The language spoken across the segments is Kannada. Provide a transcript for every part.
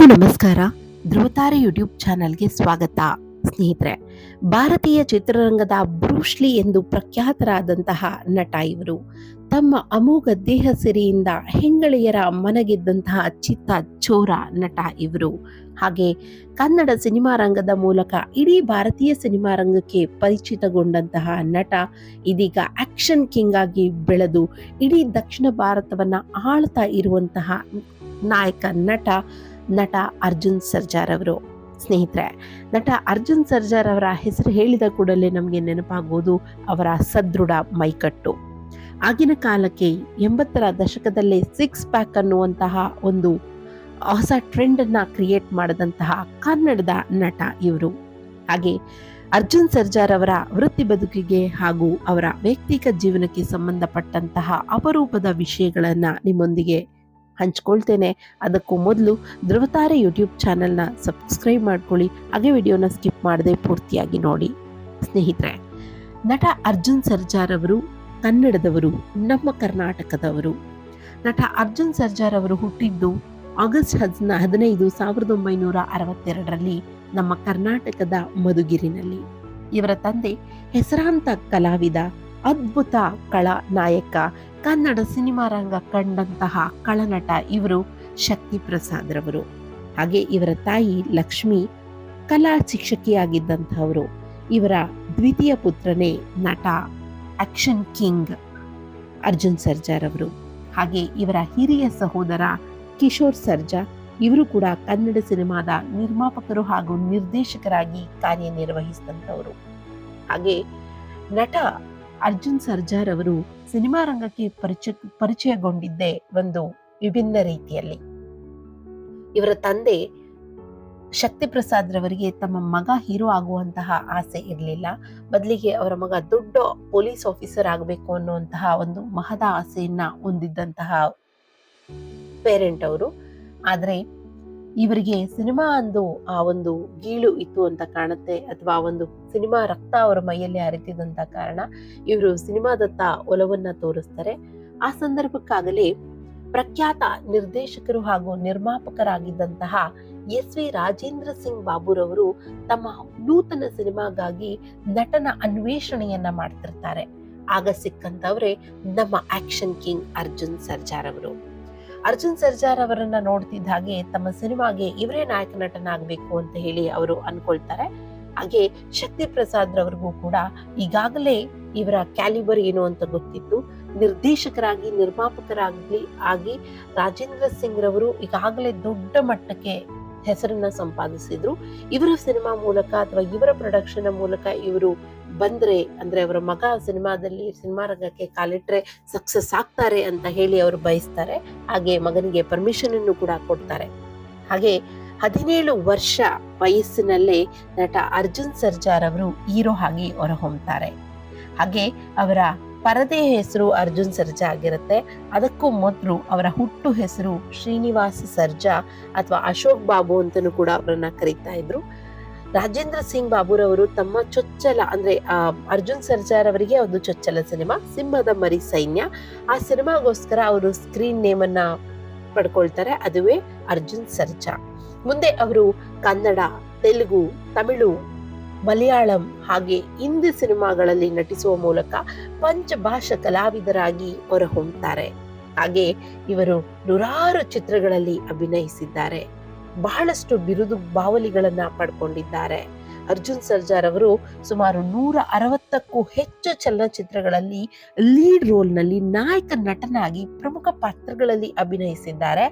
ಎಲ್ರಿಗೂ ನಮಸ್ಕಾರ. ಧ್ರುವತಾರೆ ಯೂಟ್ಯೂಬ್ ಚಾನಲ್ಗೆ ಸ್ವಾಗತ. ಸ್ನೇಹಿತರೆ, ಭಾರತೀಯ ಚಿತ್ರರಂಗದ ಬ್ರೂಶ್ಲಿ ಎಂದು ಪ್ರಖ್ಯಾತರಾದಂತಹ ನಟ ಇವರು ತಮ್ಮ ಅಮೋಘ ದೇಹ ಸಿರಿಯಿಂದ ಹೆಂಗಳೆಯರ ಮನಗೆದ್ದಂತಹ ಚಿತ್ತ ಚೋರ ನಟ ಇವರು. ಹಾಗೆ ಕನ್ನಡ ಸಿನಿಮಾ ರಂಗದ ಮೂಲಕ ಇಡೀ ಭಾರತೀಯ ಸಿನಿಮಾ ರಂಗಕ್ಕೆ ಪರಿಚಿತಗೊಂಡಂತಹ ನಟ ಇದೀಗ ಆಕ್ಷನ್ ಕಿಂಗ್ ಆಗಿ ಬೆಳೆದು ಇಡೀ ದಕ್ಷಿಣ ಭಾರತವನ್ನ ಆಳ್ತಾ ಇರುವಂತಹ ನಾಯಕ ನಟ ನಟ ಅರ್ಜುನ್ ಸರ್ಜಾರವರು ಸ್ನೇಹಿತರೆ, ನಟ ಅರ್ಜುನ್ ಸರ್ಜಾರ್ ಅವರ ಹೆಸರು ಹೇಳಿದ ಕೂಡಲೇ ನಮಗೆ ನೆನಪಾಗುವುದು ಅವರ ಸದೃಢ ಮೈಕಟ್ಟು. ಆಗಿನ ಕಾಲಕ್ಕೆ ಎಂಬತ್ತರ ದಶಕದಲ್ಲೇ ಸಿಕ್ಸ್ ಪ್ಯಾಕ್ ಅನ್ನುವಂತಹ ಒಂದು ಹೊಸ ಟ್ರೆಂಡನ್ನು ಕ್ರಿಯೇಟ್ ಮಾಡಿದಂತಹ ಕನ್ನಡದ ನಟ ಇವರು. ಹಾಗೆ ಅರ್ಜುನ್ ಸರ್ಜಾರ್ ಅವರ ವೃತ್ತಿ ಬದುಕಿಗೆ ಹಾಗೂ ಅವರ ವ್ಯಕ್ತಿಗತ ಜೀವನಕ್ಕೆ ಸಂಬಂಧಪಟ್ಟಂತಹ ಅಪರೂಪದ ವಿಷಯಗಳನ್ನು ನಿಮ್ಮೊಂದಿಗೆ ಹಂಚ್ಕೊಳ್ತೇನೆ. ಅದಕ್ಕೂ ಮೊದಲು ಧ್ರುವತಾರೆ ಯೂಟ್ಯೂಬ್ ಚಾನಲ್ನ ಸಬ್ಸ್ಕ್ರೈಬ್ ಮಾಡ್ಕೊಳ್ಳಿ. ಹಾಗೆ ವಿಡಿಯೋನ ಸ್ಕಿಪ್ ಮಾಡದೆ ಪೂರ್ತಿಯಾಗಿ ನೋಡಿ. ಸ್ನೇಹಿತರೆ, ನಟ ಅರ್ಜುನ್ ಸರ್ಜಾರ್ ಅವರು ಕನ್ನಡದವರು, ನಮ್ಮ ಕರ್ನಾಟಕದವರು. ನಟ ಅರ್ಜುನ್ ಸರ್ಜಾರ್ ಅವರು ಹುಟ್ಟಿದ್ದು ಆಗಸ್ಟ್ ಹದಿನ, ಹದಿನೈದು ಸಾವಿರದ ಒಂಬೈನೂರ ಅರವತ್ತೆರಡರಲ್ಲಿ ನಮ್ಮ ಕರ್ನಾಟಕದ ಮಧುಗಿರಿನಲ್ಲಿ. ಇವರ ತಂದೆ ಹೆಸರಾಂತ ಕಲಾವಿದ ಅದ್ಭುತ ಕಳ ನಾಯಕ, ಕನ್ನಡ ಸಿನಿಮಾ ರಂಗ ಕಂಡಂತಹ ಕಳನಟ ಇವರು ಶಕ್ತಿ ಪ್ರಸಾದ್ರವರು ಹಾಗೆ ಇವರ ತಾಯಿ ಲಕ್ಷ್ಮಿ, ಕಲಾ ಶಿಕ್ಷಕಿಯಾಗಿದ್ದಂಥವರು. ಇವರ ದ್ವಿತೀಯ ಪುತ್ರನೇ ನಟ ಆಕ್ಷನ್ ಕಿಂಗ್ ಅರ್ಜುನ್ ಸರ್ಜಾರ್ ಅವರು ಹಾಗೆ ಇವರ ಹಿರಿಯ ಸಹೋದರ ಕಿಶೋರ್ ಸರ್ಜಾ, ಇವರು ಕೂಡ ಕನ್ನಡ ಸಿನಿಮಾದ ನಿರ್ಮಾಪಕರು ಹಾಗೂ ನಿರ್ದೇಶಕರಾಗಿ ಕಾರ್ಯನಿರ್ವಹಿಸಿದಂಥವರು. ಹಾಗೆ ನಟ ಅರ್ಜುನ್ ಸರ್ಜಾರ್ ಅವರು ಸಿನಿಮಾ ರಂಗಕ್ಕೆ ಪರಿಚಯ ಪರಿಚಯಗೊಂಡಿದ್ದೇ ಒಂದು ವಿಭಿನ್ನ ರೀತಿಯಲ್ಲಿ. ಇವರ ತಂದೆ ಶಕ್ತಿ ಪ್ರಸಾದ್ ರವರಿಗೆ ತಮ್ಮ ಮಗ ಹೀರೋ ಆಗುವಂತಹ ಆಸೆ ಇರಲಿಲ್ಲ. ಬದಲಿಗೆ ಅವರ ಮಗ ದೊಡ್ಡ ಪೊಲೀಸ್ ಆಫೀಸರ್ ಆಗಬೇಕು ಅನ್ನುವಂತಹ ಒಂದು ಮಹದ ಆಸೆಯನ್ನ ಹೊಂದಿದ್ದಂತಹ ಪೇರೆಂಟ್ ಅವರು. ಆದರೆ ಇವರಿಗೆ ಸಿನಿಮಾ ಅಂದು ಆ ಒಂದು ಗೀಳು ಇತ್ತು ಅಂತ ಕಾಣುತ್ತೆ. ಅಥವಾ ಒಂದು ಸಿನಿಮಾ ರಕ್ತ ಅವರ ಮೈಯಲ್ಲಿ ಹರಿತಿದಂತ ಕಾರಣ ಇವರು ಸಿನಿಮಾದತ್ತ ಒಲವನ್ನ ತೋರಿಸ್ತಾರೆ. ಆ ಸಂದರ್ಭಕ್ಕಾಗಲೇ ಪ್ರಖ್ಯಾತ ನಿರ್ದೇಶಕರು ಹಾಗೂ ನಿರ್ಮಾಪಕರಾಗಿದ್ದಂತಹ ಎಸ್ ವಿ ರಾಜೇಂದ್ರ ಸಿಂಗ್ ಬಾಬುರವರು ತಮ್ಮ ನೂತನ ಸಿನಿಮಾಗಾಗಿ ನಟನ ಅನ್ವೇಷಣೆಯನ್ನ ಮಾಡ್ತಿರ್ತಾರೆ. ಆಗ ಸಿಕ್ಕಂತವ್ರೆ ನಮ್ಮ ಆಕ್ಷನ್ ಕಿಂಗ್ ಅರ್ಜುನ್ ಸರ್ಜಾರ್ ಅವರು. ಅರ್ಜುನ್ ಸರ್ಜಾರ್ ಅವರನ್ನ ನೋಡ್ತಿದ್ದ ಹಾಗೆ ತಮ್ಮ ಸಿನಿಮಾಗೆ ಇವರೇ ನಾಯಕ ನಟನಾಗಬೇಕು ಅಂತ ಹೇಳಿ ಅವರು ಅನ್ಕೊಳ್ತಾರೆ. ಹಾಗೆ ಶಕ್ತಿ ಪ್ರಸಾದ್ ರವರಿಗೂ ಕೂಡ ಈಗಾಗಲೇ ಇವರ ಕ್ಯಾಲಿಬರ್ ಏನು ಅಂತ ಗೊತ್ತಿತ್ತು. ನಿರ್ದೇಶಕರಾಗಿ, ನಿರ್ಮಾಪಕರಾಗಲಿ ಆಗಿ ರಾಜೇಂದ್ರ ಸಿಂಗ್ ರವರು ಈಗಾಗಲೇ ದೊಡ್ಡ ಮಟ್ಟಕ್ಕೆ ಹೆಸರನ್ನ ಸಂಪಾದಿಸಿದ್ರು. ಇವರ ಸಿನಿಮಾ ಮೂಲಕ ಅಥವಾ ಇವರ ಪ್ರೊಡಕ್ಷನ್ ಮೂಲಕ ಇವರು ಬಂದ್ರೆ, ಅಂದ್ರೆ ಅವರ ಮಗ ಸಿನಿಮಾದಲ್ಲಿ ಸಿನಿಮಾ ರಂಗಕ್ಕೆ ಕಾಲಿಟ್ರೆ ಸಕ್ಸಸ್ ಆಗ್ತಾರೆ ಅಂತ ಹೇಳಿ ಅವರು ಬಯಸ್ತಾರೆ. ಹಾಗೆ ಮಗನಿಗೆ ಪರ್ಮಿಷನ್ ಅನ್ನು ಕೂಡ ಕೊಡ್ತಾರೆ. ಹಾಗೆ ಹದಿನೇಳು ವರ್ಷ ವಯಸ್ಸಿನಲ್ಲೇ ನಟ ಅರ್ಜುನ್ ಸರ್ಜಾರ್ ಅವರು ಹೀರೋ ಆಗಿ ಹೊರಹೊಮ್ತಾರೆ ಹಾಗೆ ಅವರ ಪರದೆ ಹೆಸರು ಅರ್ಜುನ್ ಸರ್ಜಾ ಆಗಿರುತ್ತೆ. ಅದಕ್ಕೂ ಮೊದಲು ಅವರ ಹುಟ್ಟು ಹೆಸರು ಶ್ರೀನಿವಾಸ ಸರ್ಜಾ ಅಥವಾ ಅಶೋಕ್ ಬಾಬು ಅಂತಲೂ ಕೂಡ ಅವರನ್ನ ಕರೀತಾ ಇದ್ರು. ರಾಜೇಂದ್ರ ಸಿಂಗ್ ಬಾಬುರವರು ತಮ್ಮ ಚೊಚ್ಚಲ ಅಂದ್ರೆ ಅರ್ಜುನ್ ಸರ್ಜಾರವರಿಗೆ ಒಂದು ಚೊಚ್ಚಲ ಸಿನಿಮಾ, ಸಿಂಹದ ಮರಿ ಸೈನ್ಯ. ಆ ಸಿನಿಮಾಗೋಸ್ಕರ ಅವರು ಸ್ಕ್ರೀನ್ ನೇಮ್ ಅನ್ನ ಪಡ್ಕೊಳ್ತಾರೆ, ಅದುವೇ ಅರ್ಜುನ್ ಸರ್ಜಾ. ಮುಂದೆ ಅವರು ಕನ್ನಡ, ತೆಲುಗು, ತಮಿಳು ಮಲಯಾಳಂ ಹಾಗೆ ಹಿಂದಿ ಸಿನಿಮಾಗಳಲ್ಲಿ ನಟಿಸುವ ಮೂಲಕ ಪಂಚಭಾಷಾ ಕಲಾವಿದರಾಗಿ ಹೊರಹೊಮ್ಮುತ್ತಾರೆ ಹಾಗೆ ಇವರು ನೂರಾರು ಚಿತ್ರಗಳಲ್ಲಿ ಅಭಿನಯಿಸಿದ್ದಾರೆ. ಬಹಳಷ್ಟು ಬಿರುದು ಬಾವಲಿಗಳನ್ನ ಪಡ್ಕೊಂಡಿದ್ದಾರೆ. ಅರ್ಜುನ್ ಸರ್ಜಾರ್ ಅವರು ಸುಮಾರು ನೂರ ಅರವತ್ತಕ್ಕೂ ಹೆಚ್ಚು ಚಲನಚಿತ್ರಗಳಲ್ಲಿ ಲೀಡ್ ರೋಲ್ನಲ್ಲಿ ನಾಯಕ ನಟನಾಗಿ ಪ್ರಮುಖ ಪಾತ್ರಗಳಲ್ಲಿ ಅಭಿನಯಿಸಿದ್ದಾರೆ.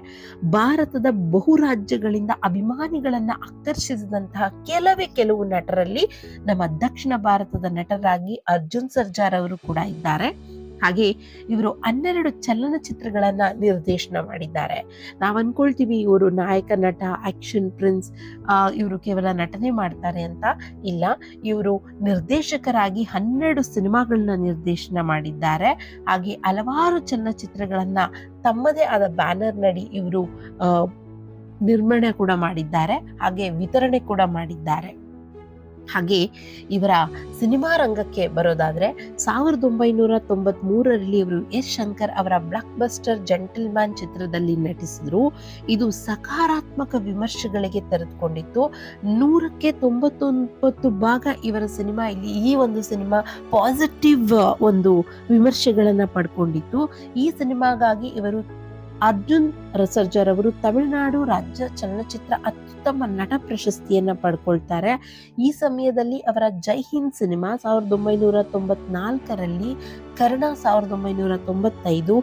ಭಾರತದ ಬಹು ರಾಜ್ಯಗಳಿಂದ ಅಭಿಮಾನಿಗಳನ್ನ ಆಕರ್ಷಿಸಿದಂತಹ ಕೆಲವೇ ಕೆಲವು ನಟರಲ್ಲಿ ನಮ್ಮ ದಕ್ಷಿಣ ಭಾರತದ ನಟರಾಗಿ ಅರ್ಜುನ್ ಸರ್ಜಾರ್ ಅವರು ಕೂಡ ಇದ್ದಾರೆ. ಹಾಗೆ ಇವರು ಹನ್ನೆರಡು ಚಲನಚಿತ್ರಗಳನ್ನ ನಿರ್ದೇಶನ ಮಾಡಿದ್ದಾರೆ. ನಾವು ಅನ್ಕೊಳ್ತೀವಿ ಇವರು ನಾಯಕ, ನಟ ಆಕ್ಷನ್ ಪ್ರಿನ್ಸ್ ಇವರು ಕೇವಲ ನಟನೆ ಮಾಡ್ತಾರೆ ಅಂತ ಇಲ್ಲ. ಇವರು ನಿರ್ದೇಶಕರಾಗಿ ಹನ್ನೆರಡು ಸಿನಿಮಾಗಳನ್ನ ನಿರ್ದೇಶನ ಮಾಡಿದ್ದಾರೆ. ಹಾಗೆ ಹಲವಾರು ಚಲನಚಿತ್ರಗಳನ್ನ ತಮ್ಮದೇ ಆದ ಬ್ಯಾನರ್ ನಡಿ ಇವರು ನಿರ್ಮಾಣ ಕೂಡ ಮಾಡಿದ್ದಾರೆ. ಹಾಗೆ ವಿತರಣೆ ಕೂಡ ಮಾಡಿದ್ದಾರೆ. ಹಾಗೆ ಇವರ ಸಿನಿಮಾ ರಂಗಕ್ಕೆ ಬರೋದಾದ್ರೆ ಸಾವಿರದ ಒಂಬೈನೂರ ತೊಂಬತ್ ಮೂರರಲ್ಲಿ ಇವರು ಎಸ್ ಶಂಕರ್ ಅವರ ಬ್ಲಾಕ್ ಬಸ್ಟರ್ ಜೆಂಟಲ್ಮ್ಯಾನ್ ಚಿತ್ರದಲ್ಲಿ ನಟಿಸಿದ್ರು. ಇದು ಸಕಾರಾತ್ಮಕ ವಿಮರ್ಶೆಗಳಿಗೆ ತೆರೆದುಕೊಂಡಿತ್ತು. ನೂರಕ್ಕೆ ತೊಂಬತ್ತೊಂಬತ್ತು ಭಾಗ ಇವರ ಸಿನಿಮಾ, ಇಲ್ಲಿ ಈ ಒಂದು ಸಿನಿಮಾ ಪಾಸಿಟಿವ್ ಒಂದು ವಿಮರ್ಶೆಗಳನ್ನು ಪಡ್ಕೊಂಡಿತ್ತು. ಈ ಸಿನಿಮಾಗಾಗಿ ಇವರು ಅರ್ಜುನ್ ರಸರ್ಜರ್ ಅವರು ತಮಿಳುನಾಡು ರಾಜ್ಯ ಚಲನಚಿತ್ರ ಅತ್ಯುತ್ತಮ ನಟ ಪ್ರಶಸ್ತಿಯನ್ನ ಪಡ್ಕೊಳ್ತಾರೆ. ಈ ಸಮಯದಲ್ಲಿ ಅವರ ಜೈ ಹಿಂದ್ ಸಿನಿಮಾ ಸಾವಿರದ ಒಂಬೈನೂರ ತೊಂಬತ್ನಾಲ್ಕರಲ್ಲಿ ಕರ್ಣ ಸಾವಿರದ ಒಂಬೈನೂರ ತೊಂಬತ್ತೈದು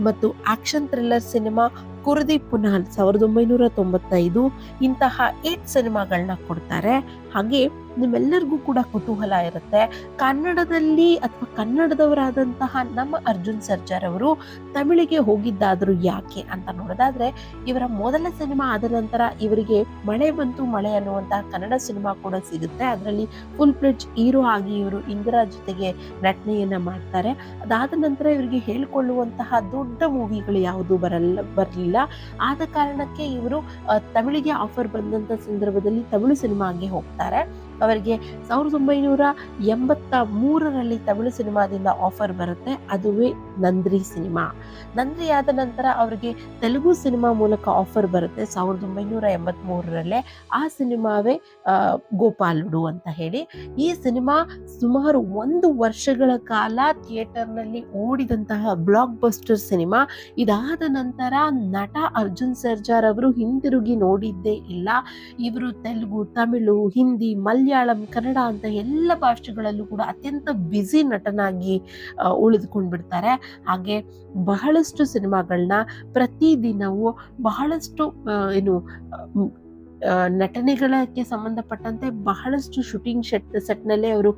ಮತ್ತು action thriller cinema Kuruthi Punal ಸಾವಿರದ ಒಂಬೈನೂರ ತೊಂಬತ್ತೈದು ಇಂತಹ ಏಟ್ ಸಿನಿಮಾಗಳನ್ನ ಕೊಡ್ತಾರೆ. ಹಾಗೆ ನಿಮ್ಮೆಲ್ಲರಿಗೂ ಕೂಡ ಕುತೂಹಲ ಇರುತ್ತೆ. ಕನ್ನಡದಲ್ಲಿ ಅಥವಾ ಕನ್ನಡದವರಾದಂತಹ ನಮ್ಮ ಅರ್ಜುನ್ ಸರ್ಜಾರ್ ಅವರು ತಮಿಳಿಗೆ ಹೋಗಿದ್ದಾದರೂ ಯಾಕೆ ಅಂತ ನೋಡೋದಾದ್ರೆ, ಇವರ ಮೊದಲ ಸಿನಿಮಾ ಆದ ನಂತರ ಇವರಿಗೆ ಮಳೆ ಬಂತು ಮಳೆ ಅನ್ನುವಂತಹ ಕನ್ನಡ ಸಿನಿಮಾ ಕೂಡ ಸಿಗುತ್ತೆ. ಅದರಲ್ಲಿ ಫುಲ್ ಪ್ಲೆಡ್ಜ್ ಹೀರೋ ಆಗಿ ಇವರು ಇಂದಿರಾ ಜೊತೆಗೆ ನಟನೆಯನ್ನ ಮಾಡ್ತಾರೆ. ಅದಾದ ನಂತರ ಇವರಿಗೆ ಹೇಳಿಕೊಳ್ಳುವಂತಹ ದೊಡ್ಡ ಮೂವಿಗಳು ಯಾವುದು ಬರಲ್ಲ, ಬರಲಿಲ್ಲ. ಆದ ಕಾರಣಕ್ಕೆ ಇವರು ತಮಿಳಿಗೆ ಆಫರ್ ಬಂದಂತ ಸಂದರ್ಭದಲ್ಲಿ ತಮಿಳು ಸಿನಿಮಾಗೆ ಹೋಗ್ತಾರೆ. ಅವರಿಗೆ ಸಾವಿರದ ಒಂಬೈನೂರ ಎಂಬತ್ತ ಮೂರರಲ್ಲಿ ತಮಿಳು ಸಿನಿಮಾದಿಂದ ಆಫರ್ ಬರುತ್ತೆ, ಅದುವೇ ನಂದ್ರಿ ಸಿನಿಮಾ. ನಂದ್ರಿ ಆದ ನಂತರ ಅವರಿಗೆ ತೆಲುಗು ಸಿನಿಮಾ ಮೂಲಕ ಆಫರ್ ಬರುತ್ತೆ ಸಾವಿರದ ಒಂಬೈನೂರ ಎಂಬತ್ ಮೂರರಲ್ಲೇ. ಆ ಸಿನಿಮಾವೇ ಗೋಪಾಲುಡು ಅಂತ ಹೇಳಿ. ಈ ಸಿನಿಮಾ ಸುಮಾರು ಒಂದು ವರ್ಷಗಳ ಕಾಲ ಥಿಯೇಟರ್ನಲ್ಲಿ ಓಡಿದಂತಹ ಬ್ಲಾಕ್ ಬಸ್ಟರ್ ಸಿನಿಮಾ. ಇದಾದ ನಂತರ ನಟ ಅರ್ಜುನ್ ಸರ್ಜಾರ್ ಅವರು ಹಿಂದಿರುಗಿ ನೋಡಿದ್ದೇ ಇಲ್ಲ. ಇವರು ತೆಲುಗು, ತಮಿಳು, ಹಿಂದಿ ಮಲಯಾಳಂ, ಕನ್ನಡ ಅಂತ ಎಲ್ಲ ಭಾಷೆಗಳಲ್ಲೂ ಕೂಡ ಅತ್ಯಂತ ಬ್ಯುಸಿ ನಟನಾಗಿ ಉಳಿದುಕೊಂಡ್ಬಿಡ್ತಾರೆ. ಹಾಗೆ ಬಹಳಷ್ಟು ಸಿನಿಮಾಗಳನ್ನ ಪ್ರತಿದಿನವೂ ಬಹಳಷ್ಟು ಏನು ನಟನೆಗಳಕ್ಕೆ ಸಂಬಂಧಪಟ್ಟಂತೆ ಬಹಳಷ್ಟು ಶೂಟಿಂಗ್ ಸೆಟ್ ಸೆಟ್ನಲ್ಲೇ ಅವರು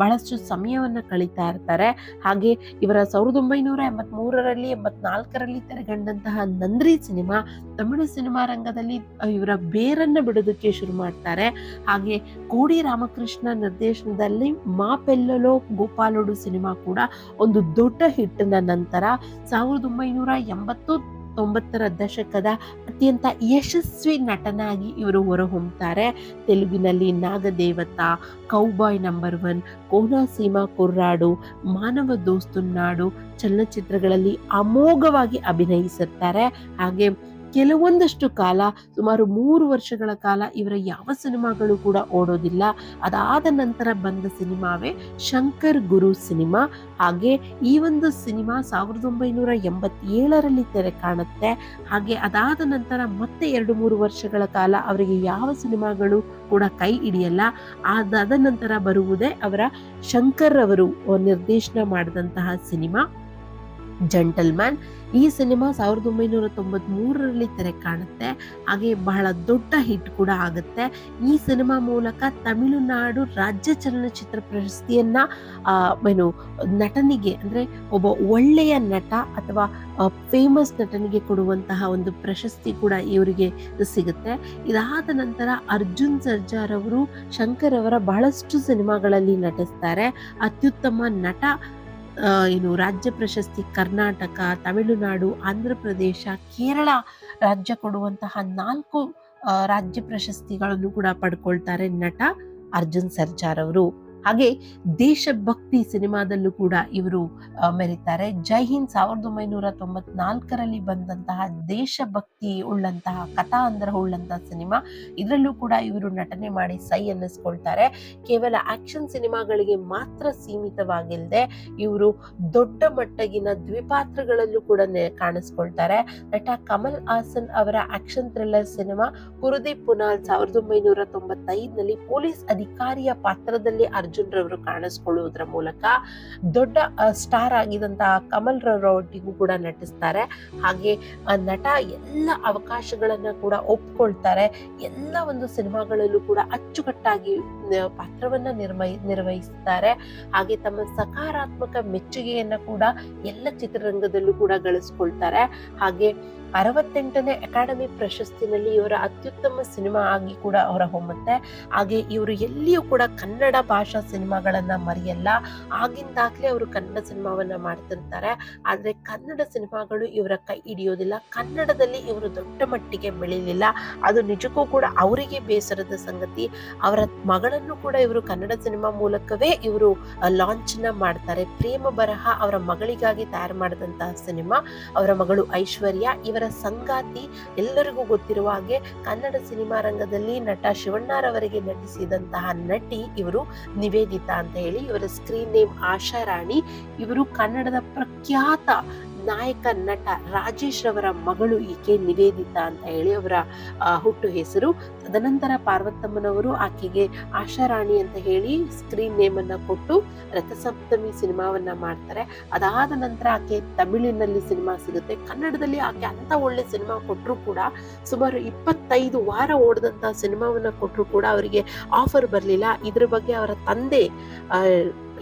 ಬಹಳಷ್ಟು ಸಮಯವನ್ನು ಕಳೀತಾ ಇರ್ತಾರೆ. ಹಾಗೆ ಇವರ ಸಾವಿರದ ಒಂಬೈನೂರ ಎಂಬತ್ಮೂರರಲ್ಲಿ, ಎಂಬತ್ನಾಲ್ಕರಲ್ಲಿ ತೆರೆಗಂಡಂತಹ ನಂದ್ರಿ ಸಿನಿಮಾ, ತಮಿಳು ಸಿನಿಮಾ ರಂಗದಲ್ಲಿ ಇವರ ಬೇರನ್ನು ಬಿಡೋದಕ್ಕೆ ಶುರು ಮಾಡ್ತಾರೆ. ಹಾಗೆ ಕೋಡಿ ರಾಮಕೃಷ್ಣ ನಿರ್ದೇಶನದಲ್ಲಿ ಮಾಪೆಲ್ಲಲೋ ಗೋಪಾಲೋಡು ಸಿನಿಮಾ ಕೂಡ ಒಂದು ದೊಡ್ಡ ಹಿಟ್ಟಿನ ನಂತರ ಸಾವಿರದ ಒಂಬೈನೂರ ಎಂಬತ್ತು ತೊಂಬತ್ತರ ದಶಕದ ಅತ್ಯಂತ ಯಶಸ್ವಿ ನಟನಾಗಿ ಇವರು ಹೊರಹೊಮ್ಮುತ್ತಾರೆ ತೆಲುಗಿನಲ್ಲಿ Nagadevata cowboy number one Konaseema Kurradu, ಮಾನವ ದೋಸ್ತು ನಾಡು ಚಲನಚಿತ್ರಗಳಲ್ಲಿ ಅಮೋಘವಾಗಿ ಅಭಿನಯಿಸುತ್ತಾರೆ. ಹಾಗೆ ಕೆಲವೊಂದಷ್ಟು ಕಾಲ, ಸುಮಾರು ಮೂರು ವರ್ಷಗಳ ಕಾಲ ಇವರ ಯಾವ ಸಿನಿಮಾಗಳು ಕೂಡ ಓಡೋದಿಲ್ಲ. ಅದಾದ ನಂತರ ಬಂದ ಸಿನಿಮಾವೇ ಶಂಕರ್ ಗುರು ಸಿನಿಮಾ. ಹಾಗೆ ಈ ಒಂದು ಸಿನಿಮಾ ಸಾವಿರದ ಒಂಬೈನೂರ ಎಂಬತ್ತೇಳರಲ್ಲಿ ತೆರೆ ಕಾಣುತ್ತೆ. ಹಾಗೆ ಅದಾದ ನಂತರ ಮತ್ತೆ ಎರಡು ಮೂರು ವರ್ಷಗಳ ಕಾಲ ಅವರಿಗೆ ಯಾವ ಸಿನಿಮಾಗಳು ಕೂಡ ಕೈ ಹಿಡಿಯಲ್ಲ. ಅದಾದ ನಂತರ ಬರುವುದೇ ಅವರ ಶಂಕರ್ ಅವರು ನಿರ್ದೇಶನ ಮಾಡಿದಂತಹ ಸಿನಿಮಾ. ಜಂಟಲ್ಮ್ಯಾನ್. ಈ ಸಿನಿಮಾ ಸಾವಿರದ ಒಂಬೈನೂರ ತೊಂಬತ್ಮೂರರಲ್ಲಿ ತೆರೆ ಕಾಣುತ್ತೆ. ಹಾಗೆ ಬಹಳ ದೊಡ್ಡ ಹಿಟ್ ಕೂಡ ಆಗುತ್ತೆ. ಈ ಸಿನಿಮಾ ಮೂಲಕ ತಮಿಳುನಾಡು ರಾಜ್ಯ ಚಲನಚಿತ್ರ ಪ್ರಶಸ್ತಿಯನ್ನ ಏನು, ನಟನಿಗೆ, ಅಂದ್ರೆ ಒಬ್ಬ ಒಳ್ಳೆಯ ನಟ ಅಥವಾ ಫೇಮಸ್ ನಟನಿಗೆ ಕೊಡುವಂತಹ ಒಂದು ಪ್ರಶಸ್ತಿ ಕೂಡ ಇವರಿಗೆ ಸಿಗುತ್ತೆ. ಇದಾದ ನಂತರ ಅರ್ಜುನ್ ಸರ್ಜಾರ್ ಅವರು, ಶಂಕರ್ ಅವರ ಬಹಳಷ್ಟು ಸಿನಿಮಾಗಳಲ್ಲಿ ನಟಿಸ್ತಾರೆ. ಅತ್ಯುತ್ತಮ ನಟ ಏನು ರಾಜ್ಯ ಪ್ರಶಸ್ತಿ ಕರ್ನಾಟಕ, ತಮಿಳುನಾಡು, ಆಂಧ್ರ ಪ್ರದೇಶ, ಕೇರಳ ರಾಜ್ಯ ಕೊಡುವಂತಹ ನಾಲ್ಕು ರಾಜ್ಯ ಪ್ರಶಸ್ತಿಗಳನ್ನು ಕೂಡ ಪಡ್ಕೊಳ್ತಾರೆ ನಟ ಅರ್ಜುನ್ ಸರ್ಜಾರ್ ಅವರು. ಹಾಗೆ ದೇಶಭಕ್ತಿ ಸಿನಿಮಾದಲ್ಲೂ ಕೂಡ ಇವರು ಮೆರೀತಾರೆ. ಜೈ ಹಿಂದ್ ಸಾವಿರದ ಒಂಬೈನೂರ ತೊಂಬತ್ನಾಲ್ಕರಲ್ಲಿ ಬಂದಂತಹ ದೇಶಭಕ್ತಿ ಉಳ್ಳಂತಹ, ಕಥಾ ಅಂದ್ರ ಉಳ್ಳಂತಹ ಸಿನಿಮಾ. ಇದರಲ್ಲೂ ಕೂಡ ಇವರು ನಟನೆ ಮಾಡಿ ಸೈ ಅನ್ನಿಸ್ಕೊಳ್ತಾರೆ. ಕೇವಲ ಆಕ್ಷನ್ ಸಿನಿಮಾಗಳಿಗೆ ಮಾತ್ರ ಸೀಮಿತವಾಗಿಲ್ಲದೆ ಇವರು ದೊಡ್ಡ ಮಟ್ಟಗಿನ ದ್ವಿಪಾತ್ರಗಳಲ್ಲೂ ಕೂಡ ಕಾಣಿಸ್ಕೊಳ್ತಾರೆ. ನಟ ಕಮಲ್ ಹಾಸನ್ ಅವರ action thriller cinema, Kuruthi Punal ಸಾವಿರದ ಒಂಬೈನೂರ ತೊಂಬತ್ತೈದನಲ್ಲಿ ಪೊಲೀಸ್ ಅಧಿಕಾರಿಯ ಪಾತ್ರದಲ್ಲಿ ಅರ್ಜುನ್ ರವರು ಕಾಣಿಸ್ಕೊಳ್ಳುವುದರ ಮೂಲಕ ದೊಡ್ಡ ಸ್ಟಾರ್ ಆಗಿದಂತಹ ಕಮಲ್ ರವರೊಟ್ಟಿಗೂ ಕೂಡ ನಟಿಸ್ತಾರೆ. ಹಾಗೆ ನಟ ಎಲ್ಲ ಅವಕಾಶಗಳನ್ನ ಕೂಡ ಒಪ್ಕೊಳ್ತಾರೆ. ಎಲ್ಲ ಒಂದು ಸಿನಿಮಾಗಳಲ್ಲೂ ಕೂಡ ಅಚ್ಚುಕಟ್ಟಾಗಿ ಪಾತ್ರವನ್ನ ನಿರ್ವಹಿ ನಿರ್ವಹಿಸ್ತಾರೆ. ಹಾಗೆ ತಮ್ಮ ಸಕಾರಾತ್ಮಕ ಮೆಚ್ಚುಗೆಯನ್ನ ಕೂಡ ಎಲ್ಲ ಚಿತ್ರರಂಗದಲ್ಲೂ ಕೂಡ ಗಳಿಸ್ಕೊಳ್ತಾರೆ. ಹಾಗೆ ಅರವತ್ತೆಂಟನೇ ಅಕಾಡೆಮಿ ಪ್ರಶಸ್ತಿನಲ್ಲಿ ಇವರ ಅತ್ಯುತ್ತಮ ಸಿನಿಮಾ ಆಗಿ ಕೂಡ ಅವರ ಹೊಮ್ಮುತ್ತೆ. ಹಾಗೆ ಇವರು ಎಲ್ಲಿಯೂ ಕೂಡ ಕನ್ನಡ ಭಾಷಾ ಸಿನಿಮಾಗಳನ್ನ ಮರೆಯಲ್ಲ. ಆಗಿಂದಾಗ್ಲೇ ಅವರು ಕನ್ನಡ ಸಿನಿಮಾವನ್ನ ಮಾಡ್ತಿರ್ತಾರೆ. ಆದರೆ ಕನ್ನಡ ಸಿನಿಮಾಗಳು ಇವರ ಕೈ ಹಿಡಿಯೋದಿಲ್ಲ. ಕನ್ನಡದಲ್ಲಿ ಇವರು ದೊಡ್ಡ ಮಟ್ಟಿಗೆ ಬೆಳೀಲಿಲ್ಲ ಅದು ನಿಜಕ್ಕೂ ಕೂಡ ಅವರಿಗೆ ಬೇಸರದ ಸಂಗತಿ. ಅವರ ಮಗಳನ್ನು ಕೂಡ ಇವರು ಕನ್ನಡ ಸಿನಿಮಾ ಮೂಲಕವೇ ಇವರು ಲಾಂಚ್ನ ಮಾಡ್ತಾರೆ. ಪ್ರೇಮ ಬರಹ ಅವರ ಮಗಳಿಗಾಗಿ ತಯಾರು ಮಾಡಿದಂತಹ ಸಿನಿಮಾ. ಅವರ ಮಗಳು ಐಶ್ವರ್ಯ, ಇವರ ಸಂಗಾತಿ ಎಲ್ಲರಿಗೂ ಗೊತ್ತಿರುವ ಹಾಗೆ ಕನ್ನಡ ಸಿನಿಮಾ ರಂಗದಲ್ಲಿ ನಟ ಶಿವಣ್ಣರವರಿಗೆ ನಟಿಸಿದಂತಹ ನಟಿ ಇವರು ನಿವೇದಿತಾ ಅಂತ ಹೇಳಿ ಇವರ ಸ್ಕ್ರೀನ್ ನೇಮ್ ಆಶಾ ರಾಣಿ. ಇವರು ಕನ್ನಡದ ಪ್ರಖ್ಯಾತ ನಾಯಕ ನಟ ರಾಜೇಶ್ ರವರ ಮಗಳು ಈಕೆ ನಿವೇದಿತ ಅಂತ ಹೇಳಿ ಅವರ ಹುಟ್ಟು ಹೆಸರು. ತದನಂತರ ಪಾರ್ವತಮ್ಮನವರು ಆಕೆಗೆ ಆಶಾರಾಣಿ ಅಂತ ಹೇಳಿ ಸ್ಕ್ರೀನ್ ನೇಮ್ ಅನ್ನ ಕೊಟ್ಟು ರಥಸಪ್ತಮಿ ಸಿನಿಮಾವನ್ನ ಮಾಡ್ತಾರೆ. ಅದಾದ ನಂತರ ಆಕೆ ತಮಿಳಿನಲ್ಲಿ ಸಿನಿಮಾ ಸಿಗುತ್ತೆ. ಕನ್ನಡದಲ್ಲಿ ಆಕೆ ಅಂತ ಒಳ್ಳೆ ಸಿನಿಮಾ ಕೊಟ್ಟರು ಕೂಡ ಸುಮಾರು ಇಪ್ಪತ್ತೈದು ವಾರ ಓಡಿದಂತ ಸಿನಿಮಾವನ್ನ ಕೊಟ್ಟರು ಕೂಡ ಅವರಿಗೆ ಆಫರ್ ಬರಲಿಲ್ಲ. ಇದ್ರ ಬಗ್ಗೆ ಅವರ ತಂದೆ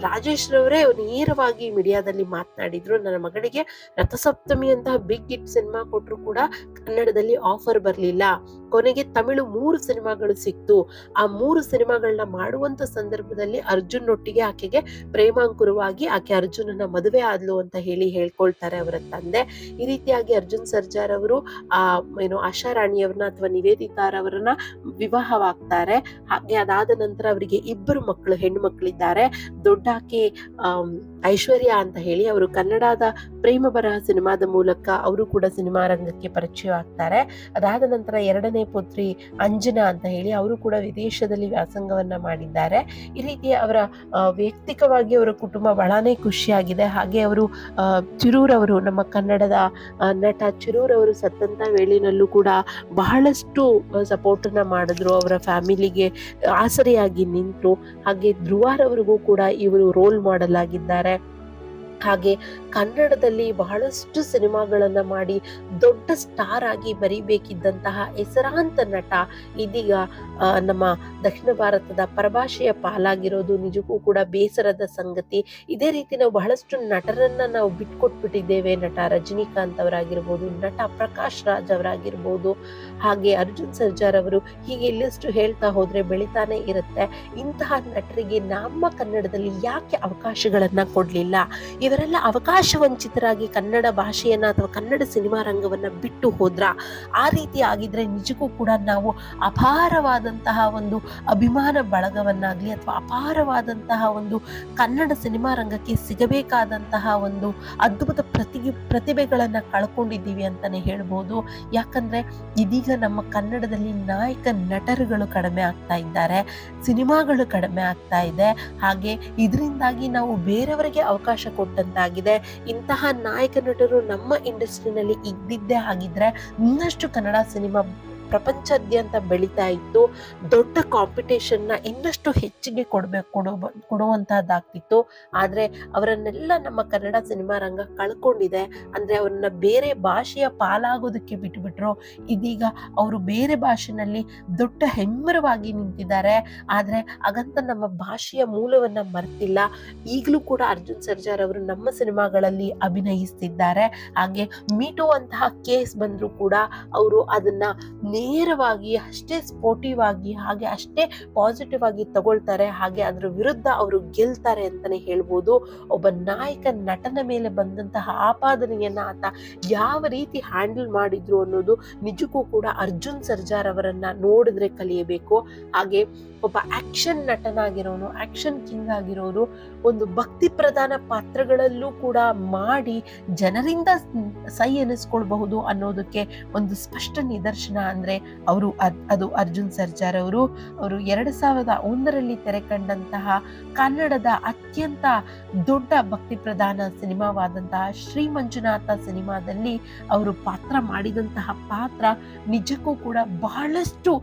ರಾಜೇಶ್ ರವರೇ ನೇರವಾಗಿ ಮೀಡಿಯಾದಲ್ಲಿ ಮಾತನಾಡಿದ್ರು. ನನ್ನ ಮಗಳಿಗೆ ರಥಸಪ್ತಮಿ ಅಂತಹ ಬಿಗ್ ಹಿಟ್ ಸಿನಿಮಾ ಕೊಟ್ಟರು ಕೂಡ ಕನ್ನಡದಲ್ಲಿ ಆಫರ್ ಬರಲಿಲ್ಲ. ಕೊನೆಗೆ ತಮಿಳು ಮೂರು ಸಿನಿಮಾಗಳು ಸಿಕ್ತು. ಆ ಮೂರು ಸಿನಿಮಾಗಳನ್ನ ಮಾಡುವಂತ ಸಂದರ್ಭದಲ್ಲಿ ಅರ್ಜುನ್ ಒಟ್ಟಿಗೆ ಆಕೆಗೆ ಪ್ರೇಮಾಂಕುರವಾಗಿ ಆಕೆ ಅರ್ಜುನನ ಮದುವೆ ಆದ್ಲು ಅಂತ ಹೇಳಿ ಹೇಳ್ಕೊಳ್ತಾರೆ ಅವರ ತಂದೆ. ಈ ರೀತಿಯಾಗಿ ಅರ್ಜುನ್ ಸರ್ಜಾರ್ ಅವರು, ಆ, ಏನು ಆಶಾ ರಾಣಿಯವ್ರನ್ನ ಅಥವಾ ನಿವೇದಿತಾರವರನ್ನ ವಿವಾಹವಾಗ್ತಾರೆ. ಹಾಗೆ ಅದಾದ ನಂತರ ಅವರಿಗೆ ಇಬ್ಬರು ಮಕ್ಕಳು, ಹೆಣ್ಣು ಮಕ್ಕಳಿದ್ದಾರೆ. ದೊಡ್ಡಾಕೆ ওটাকে ಐಶ್ವರ್ಯ ಅಂತ ಹೇಳಿ ಅವರು ಕನ್ನಡದ ಪ್ರೇಮ ಬರಹ ಸಿನಿಮಾದ ಮೂಲಕ ಅವರು ಕೂಡ ಸಿನಿಮಾ ರಂಗಕ್ಕೆ ಪರಿಚಯ ಆಗ್ತಾರೆ. ಅದಾದ ನಂತರ ಎರಡನೇ ಪುತ್ರಿ ಅಂಜನಾ ಅಂತ ಹೇಳಿ ಅವರು ಕೂಡ ವಿದೇಶದಲ್ಲಿ ವ್ಯಾಸಂಗವನ್ನ ಮಾಡಿದ್ದಾರೆ. ಈ ರೀತಿ ಅವರ ವೈಯಕ್ತಿಕವಾಗಿ ಅವರ ಕುಟುಂಬ ಬಹಳನೇ ಖುಷಿಯಾಗಿದೆ. ಹಾಗೆ ಅವರು ಚಿರೂರವರು ನಮ್ಮ ಕನ್ನಡದ ನಟ ಚಿರೂರವರು ಸತ್ತಂತ ವೇಳಿನಲ್ಲೂ ಕೂಡ ಬಹಳಷ್ಟು ಸಪೋರ್ಟ್ ಅನ್ನ ಮಾಡಿದ್ರು. ಅವರ ಫ್ಯಾಮಿಲಿಗೆ ಆಸರೆಯಾಗಿ ನಿಂತರು. ಹಾಗೆ ಧ್ರುವಾರವರಿಗೂ ಕೂಡ ಇವರು ರೋಲ್ ಮಾಡೆಲ್ ಆಗಿದ್ದಾರೆ. ಹಾಗೆ ಕನ್ನಡದಲ್ಲಿ ಬಹಳಷ್ಟು ಸಿನಿಮಾಗಳನ್ನ ಮಾಡಿ ದೊಡ್ಡ ಸ್ಟಾರ್ ಆಗಿ ಬರೀಬೇಕಿದ್ದಂತಹ ಹೆಸರಾಂತ ನಟ ಇದೀಗ ನಮ್ಮ ದಕ್ಷಿಣ ಭಾರತದ ಪರಭಾಷೆಯ ಪಾಲಾಗಿರೋದು ನಿಜಕ್ಕೂ ಕೂಡ ಬೇಸರದ ಸಂಗತಿ. ಇದೇ ರೀತಿ ನಾವು ಬಹಳಷ್ಟು ನಟರನ್ನ ನಾವು ಬಿಟ್ಕೊಟ್ಬಿಟ್ಟಿದ್ದೇವೆ. ನಟ ರಜನಿಕಾಂತ್ ಅವರಾಗಿರ್ಬೋದು, ನಟ ಪ್ರಕಾಶ್ ರಾಜ್ ಅವರಾಗಿರ್ಬೋದು, ಹಾಗೆ ಅರ್ಜುನ್ ಸರ್ಜಾರ್ ಅವರು ಹೀಗೆ ಇಲ್ಲಿಷ್ಟು ಹೇಳ್ತಾ ಹೋದ್ರೆ ಬೆಳಿತಾನೆ ಇರುತ್ತೆ. ಇಂತಹ ನಟರಿಗೆ ನಮ್ಮ ಕನ್ನಡದಲ್ಲಿ ಯಾಕೆ ಅವಕಾಶಗಳನ್ನ ಕೊಡ್ಲಿಲ್ಲ? ಇವರೆಲ್ಲ ಅವಕಾಶ ವಂಚಿತರಾಗಿ ಕನ್ನಡ ಭಾಷೆಯನ್ನ ಅಥವಾ ಕನ್ನಡ ಸಿನಿಮಾ ರಂಗವನ್ನ ಬಿಟ್ಟು ಹೋದ್ರ? ಆ ರೀತಿ ಆಗಿದ್ರೆ ನಿಜಕ್ಕೂ ಕೂಡ ನಾವು ಅಪಾರವಾದಂತಹ ಒಂದು ಅಭಿಮಾನ ಬಳಗವನ್ನಾಗ್ಲಿ ಅಥವಾ ಅಪಾರವಾದಂತಹ ಒಂದು ಕನ್ನಡ ಸಿನಿಮಾ ರಂಗಕ್ಕೆ ಸಿಗಬೇಕಾದಂತಹ ಒಂದು ಅದ್ಭುತ ಪ್ರತಿ ಪ್ರತಿಭೆಗಳನ್ನ ಕಳ್ಕೊಂಡಿದ್ದೀವಿ ಅಂತಾನೆ ಹೇಳ್ಬೋದು. ಯಾಕಂದ್ರೆ ಇದೀಗ ನಮ್ಮ ಕನ್ನಡದಲ್ಲಿ ನಾಯಕ ನಟರುಗಳು ಕಡಿಮೆ ಆಗ್ತಾ ಇದ್ದಾರೆ, ಸಿನಿಮಾಗಳು ಕಡಿಮೆ ಆಗ್ತಾ ಇದೆ. ಹಾಗೆ ಇದರಿಂದಾಗಿ ನಾವು ಬೇರೆಯವರಿಗೆ ಅವಕಾಶ ಕೊಟ್ಟಂತಾಗಿದೆ ಇಂತಹ ನಾಯಕ ನಟರು ನಮ್ಮ ಇಂಡಸ್ಟ್ರಿನಲ್ಲಿ ಇದ್ದಿದ್ದೇ ಆಗಿದ್ರೆ ಇನ್ನಷ್ಟು ಕನ್ನಡ ಸಿನಿಮಾ ಪ್ರಪಂಚಾದ್ಯಂತ ಬೆಳೀತಾ ಇತ್ತು, ದೊಡ್ಡ ಕಾಂಪಿಟೇಷನ್ನ ಇನ್ನಷ್ಟು ಹೆಚ್ಚಿಗೆ ಕೊಡ್ಬೇಕು, ಕೊಡೋ, ಕೊಡುವಂತಹದ್ದಾಗ್ತಿತ್ತು. ಆದ್ರೆ ಅವರನ್ನೆಲ್ಲ ನಮ್ಮ ಕನ್ನಡ ಸಿನಿಮಾ ರಂಗ ಕಳ್ಕೊಂಡಿದೆ. ಅಂದ್ರೆ ಅವ್ರನ್ನ ಬೇರೆ ಭಾಷೆಯ ಪಾಲಾಗೋದಕ್ಕೆ ಬಿಟ್ಬಿಟ್ರು. ಇದೀಗ ಅವರು ಬೇರೆ ಭಾಷೆನಲ್ಲಿ ದೊಡ್ಡ ಹೆಮ್ಮರವಾಗಿ ನಿಂತಿದ್ದಾರೆ. ಆದ್ರೆ ಹಾಗಂತ ನಮ್ಮ ಭಾಷೆಯ ಮೂಲವನ್ನ ಮರೆತಿಲ್ಲ. ಈಗಲೂ ಕೂಡ ಅರ್ಜುನ್ ಸರ್ಜಾರ್ ಅವರು ನಮ್ಮ ಸಿನಿಮಾಗಳಲ್ಲಿ ಅಭಿನಯಿಸ್ತಿದ್ದಾರೆ. ಹಾಗೆ ಮೀಟು ಅಂತಹ ಕೇಸ್ ಬಂದರೂ ಕೂಡ ಅವರು ಅದನ್ನ ನೇರವಾಗಿ, ಅಷ್ಟೇ ಸ್ಪೋರ್ಟಿವ್ ಆಗಿ, ಹಾಗೆ ಅಷ್ಟೇ ಪಾಸಿಟಿವ್ ಆಗಿ ತಗೊಳ್ತಾರೆ, ಹಾಗೆ ಅದ್ರ ವಿರುದ್ಧ ಅವರು ಗೆಲ್ತಾರೆ ಅಂತಾನೆ ಹೇಳ್ಬೋದು. ಒಬ್ಬ ನಾಯಕ ನಟನ ಮೇಲೆ ಬಂದಂತಹ ಆಪಾದನೆಯನ್ನ ಆತ ಯಾವ ರೀತಿ ಹ್ಯಾಂಡಲ್ ಮಾಡಿದ್ರು ಅನ್ನೋದು ನಿಜಕ್ಕೂ ಕೂಡ ಅರ್ಜುನ್ ಸರ್ಜಾರ್ ಅವರನ್ನ ನೋಡಿದ್ರೆ ಕಲಿಯಬೇಕು. ಹಾಗೆ ಒಬ್ಬ ಆಕ್ಷನ್ ನಟನಾಗಿರೋನು ಆಕ್ಷನ್ ಕಿಂಗ್ ಆಗಿರೋರು ಒಂದು ಭಕ್ತಿ ಪ್ರಧಾನ ಪಾತ್ರಗಳಲ್ಲೂ ಕೂಡ ಮಾಡಿ ಜನರಿಂದ ಸೈ ಎನಿಸ್ಕೊಳ್ಬಹುದು ಅನ್ನೋದಕ್ಕೆ ಒಂದು ಸ್ಪಷ್ಟ ನಿದರ್ಶನ ಅಂದ್ರೆ ಅವರು ಅದು ಅರ್ಜುನ್ ಸರ್ಜಾರ್ ಅವರು ಅವರು ಎರಡು ಸಾವಿರದ ಒಂದರಲ್ಲಿ ತೆರೆ ಕಂಡಂತಹ ಕನ್ನಡದ ಅತ್ಯಂತ ದೊಡ್ಡ ಭಕ್ತಿ ಪ್ರಧಾನ ಸಿನಿಮಾವಾದಂತಹ ಶ್ರೀ ಮಂಜುನಾಥ ಸಿನಿಮಾದಲ್ಲಿ ಅವರು ಪಾತ್ರ ಮಾಡಿದಂತಹ ಪಾತ್ರ ನಿಜಕ್ಕೂ ಕೂಡ ಬಹಳಷ್ಟು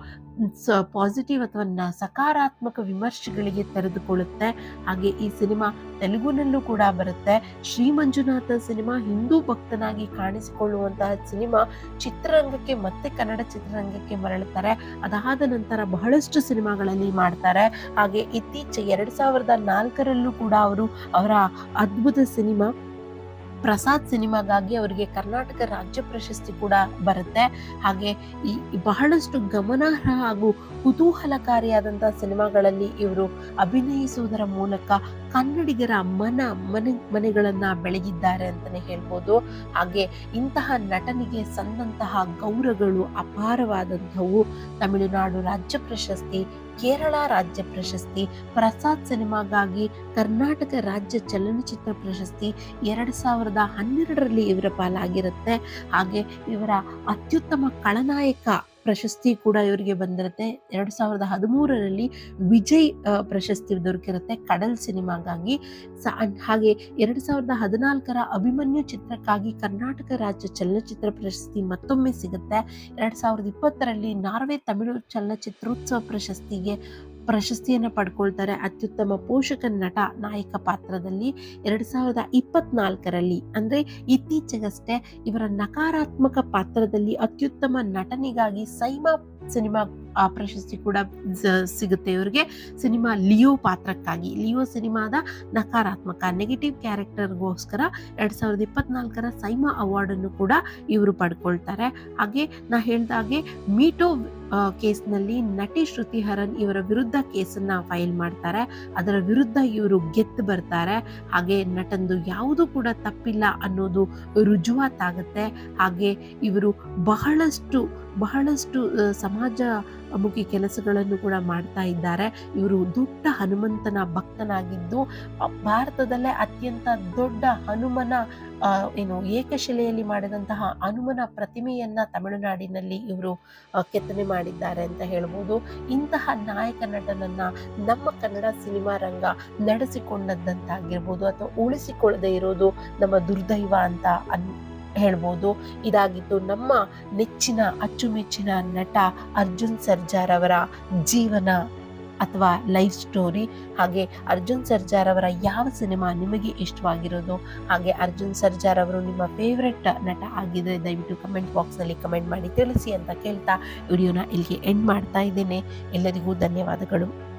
ಪಾಸಿಟಿವ್ ಅಥವಾ ಸಕಾರಾತ್ಮಕ ವಿಮರ್ಶೆಗಳಿಗೆ ತೆರೆದುಕೊಳ್ಳುತ್ತೆ. ಹಾಗೆ ಈ ಸಿನಿಮಾ ತೆಲುಗುನಲ್ಲೂ ಕೂಡ ಬರುತ್ತೆ. ಶ್ರೀ ಮಂಜುನಾಥ ಸಿನಿಮಾ ಹಿಂದೂ ಭಕ್ತನಾಗಿ ಕಾಣಿಸಿಕೊಳ್ಳುವಂತಹ ಸಿನಿಮಾ ಚಿತ್ರರಂಗಕ್ಕೆ ಮತ್ತೆ ಕನ್ನಡ ಚಿತ್ರರಂಗಕ್ಕೆ ಮರಳುತ್ತಾರೆ. ಅದಾದ ನಂತರ ಬಹಳಷ್ಟು ಸಿನಿಮಾಗಳಲ್ಲಿ ಮಾಡ್ತಾರೆ. ಹಾಗೆ ಇತ್ತೀಚೆಗೆ ಎರಡ್ ಸಾವಿರದ ನಾಲ್ಕರಲ್ಲೂ ಕೂಡ ಅವರು ಅವರ ಅದ್ಭುತ ಸಿನಿಮಾ ಪ್ರಸಾದ್ ಸಿನಿಮಾಗಾಗಿ ಅವರಿಗೆ ಕರ್ನಾಟಕ ರಾಜ್ಯ ಪ್ರಶಸ್ತಿ ಕೂಡ ಬರುತ್ತೆ. ಹಾಗೆ ಈ ಬಹಳಷ್ಟು ಗಮನಾರ್ಹ ಹಾಗೂ ಕುತೂಹಲಕಾರಿಯಾದಂಥ ಸಿನಿಮಾಗಳಲ್ಲಿ ಇವರು ಅಭಿನಯಿಸುವುದರ ಮೂಲಕ ಕನ್ನಡಿಗರ ಮನ, ಮನೆ, ಮನೆಗಳನ್ನು ಬೆಳಗಿದ್ದಾರೆ ಅಂತಲೇ ಹೇಳ್ಬೋದು. ಹಾಗೆ ಇಂತಹ ನಟನಿಗೆ ಸಂದಂತಹ ಗೌರವಗಳು ಅಪಾರವಾದಂಥವು. ತಮಿಳುನಾಡು ರಾಜ್ಯ ಪ್ರಶಸ್ತಿ ಕೇರಳ ರಾಜ್ಯ ಪ್ರಶಸ್ತಿ, ಪ್ರಸಾದ್ ಸಿನಿಮಾಗಾಗಿ ಕರ್ನಾಟಕ ರಾಜ್ಯ ಚಲನಚಿತ್ರ ಪ್ರಶಸ್ತಿ ಎರಡು ಸಾವಿರದ ಹನ್ನೆರಡರಲ್ಲಿ ಇವರ ಪಾಲಾಗಿರುತ್ತೆ. ಹಾಗೆ ಇವರ ಅತ್ಯುತ್ತಮ ಖಳನಾಯಕ ಪ್ರಶಸ್ತಿ ಕೂಡ ಇವರಿಗೆ ಬಂದಿರುತ್ತೆ. ಎರಡು ಸಾವಿರದ ಹದಿಮೂರರಲ್ಲಿ ವಿಜಯ್ ಪ್ರಶಸ್ತಿ ದೊರಕಿರುತ್ತೆ ಕಡಲ್ ಸಿನಿಮಾಗಾಗಿ. ಹಾಗೆ ಎರಡು ಸಾವಿರದ ಹದಿನಾಲ್ಕರ ಅಭಿಮನ್ಯು ಚಿತ್ರಕ್ಕಾಗಿ ಕರ್ನಾಟಕ ರಾಜ್ಯ ಚಲನಚಿತ್ರ ಪ್ರಶಸ್ತಿ ಮತ್ತೊಮ್ಮೆ ಸಿಗುತ್ತೆ. ಎರಡು ಸಾವಿರದ ಇಪ್ಪತ್ತರಲ್ಲಿ ನಾರ್ವೆ ತಮಿಳು ಚಲನಚಿತ್ರೋತ್ಸವ ಪ್ರಶಸ್ತಿಗೆ ಪ್ರಶಸ್ತಿಯನ್ನು ಪಡ್ಕೊಳ್ತಾರೆ. ಅತ್ಯುತ್ತಮ ಪೋಷಕ ನಟ, ನಾಯಕ ಪಾತ್ರದಲ್ಲಿ ಎರಡು ಸಾವಿರದ ಇಪ್ಪತ್ನಾಲ್ಕರಲ್ಲಿ. ಅಂದರೆ ಇತ್ತೀಚೆಗಷ್ಟೇ ಇವರ ನಕಾರಾತ್ಮಕ ಪಾತ್ರದಲ್ಲಿ ಅತ್ಯುತ್ತಮ ನಟನೆಗಾಗಿ ಸೈಮಾ ಸಿನಿಮಾ ಪ್ರಶಸ್ತಿ ಕೂಡ ಸಿಗುತ್ತೆ ಇವರಿಗೆ. Cinema Leo ಪಾತ್ರಕ್ಕಾಗಿ. ಲಿಯೋ ಸಿನಿಮಾದ ನಕಾರಾತ್ಮಕ ನೆಗೆಟಿವ್ ಕ್ಯಾರೆಕ್ಟರ್ಗೋಸ್ಕರ ಎರಡ್ ಸಾವಿರದ ಇಪ್ಪತ್ನಾಲ್ಕರ ಸೈಮಾ ಅವಾರ್ಡನ್ನು ಕೂಡ ಇವರು ಪಡ್ಕೊಳ್ತಾರೆ. ಹಾಗೆ ನಾ ಹೇಳ್ದಾಗೆ ಮೀಟೋ ಕೇಸ್ನಲ್ಲಿ ನಟಿ ಶ್ರುತಿ ಹರನ್ ಇವರ ವಿರುದ್ಧ ಕೇಸನ್ನ ಫೈಲ್ ಮಾಡ್ತಾರೆ. ಅದರ ವಿರುದ್ಧ ಇವರು ಗೆದ್ದು ಬರ್ತಾರೆ. ಹಾಗೆ ನಟಂದು ಯಾವುದೂ ಕೂಡ ತಪ್ಪಿಲ್ಲ ಅನ್ನೋದು ರುಜುವಾತಾಗುತ್ತೆ. ಹಾಗೆ ಇವರು ಬಹಳಷ್ಟು ಬಹಳಷ್ಟು ಸಮಾಜ ಮುಖಿ ಕೆಲಸಗಳನ್ನು ಕೂಡ ಮಾಡ್ತಾ ಇದ್ದಾರೆ. ಇವರು ದೊಡ್ಡ ಹನುಮಂತನ ಭಕ್ತನಾಗಿದ್ದು ಭಾರತದಲ್ಲೇ ಅತ್ಯಂತ ದೊಡ್ಡ ಹನುಮನ ಏನು ಏಕಶಿಲೆಯಲ್ಲಿ ಮಾಡಿದಂತಹ ಹನುಮನ ಪ್ರತಿಮೆಯನ್ನ ತಮಿಳುನಾಡಿನಲ್ಲಿ ಇವರು ಕೆತ್ತನೆ ಮಾಡಿದ್ದಾರೆ ಅಂತ ಹೇಳ್ಬೋದು. ಇಂತಹ ನಾಯಕ ನಟನನ್ನ ನಮ್ಮ ಕನ್ನಡ ಸಿನಿಮಾ ರಂಗ ನಡೆಸಿಕೊಂಡದ್ದಂತಾಗಿರ್ಬೋದು ಅಥವಾ ಉಳಿಸಿಕೊಳ್ಳದೆ ಇರೋದು ನಮ್ಮ ದುರ್ದೈವ ಅಂತ ಅನ್ ಹೇಳ್ಬೋದು. ಇದಾಗಿದ್ದು ನಮ್ಮ ನೆಚ್ಚಿನ, ಅಚ್ಚುಮೆಚ್ಚಿನ ನಟ ಅರ್ಜುನ್ ಸರ್ಜಾರ್ ಅವರ ಜೀವನ ಅಥವಾ ಲೈಫ್ ಸ್ಟೋರಿ. ಹಾಗೆ ಅರ್ಜುನ್ ಸರ್ಜಾರ್ ಅವರ ಯಾವ ಸಿನಿಮಾ ನಿಮಗೆ ಇಷ್ಟವಾಗಿರೋದು? ಹಾಗೆ ಅರ್ಜುನ್ ಸರ್ಜಾರ್ ಅವರು ನಿಮ್ಮ ಫೇವ್ರೆಟ್ ನಟ ಆಗಿದ್ರೆ ದಯವಿಟ್ಟು ಕಮೆಂಟ್ ಬಾಕ್ಸ್ನಲ್ಲಿ ಕಮೆಂಟ್ ಮಾಡಿ ತಿಳಿಸಿ ಅಂತ ಕೇಳ್ತಾ ವಿಡಿಯೋನ ಇಲ್ಲಿಗೆ ಎಂಡ್ ಮಾಡ್ತಾ ಇದ್ದೇನೆ. ಎಲ್ಲರಿಗೂ ಧನ್ಯವಾದಗಳು.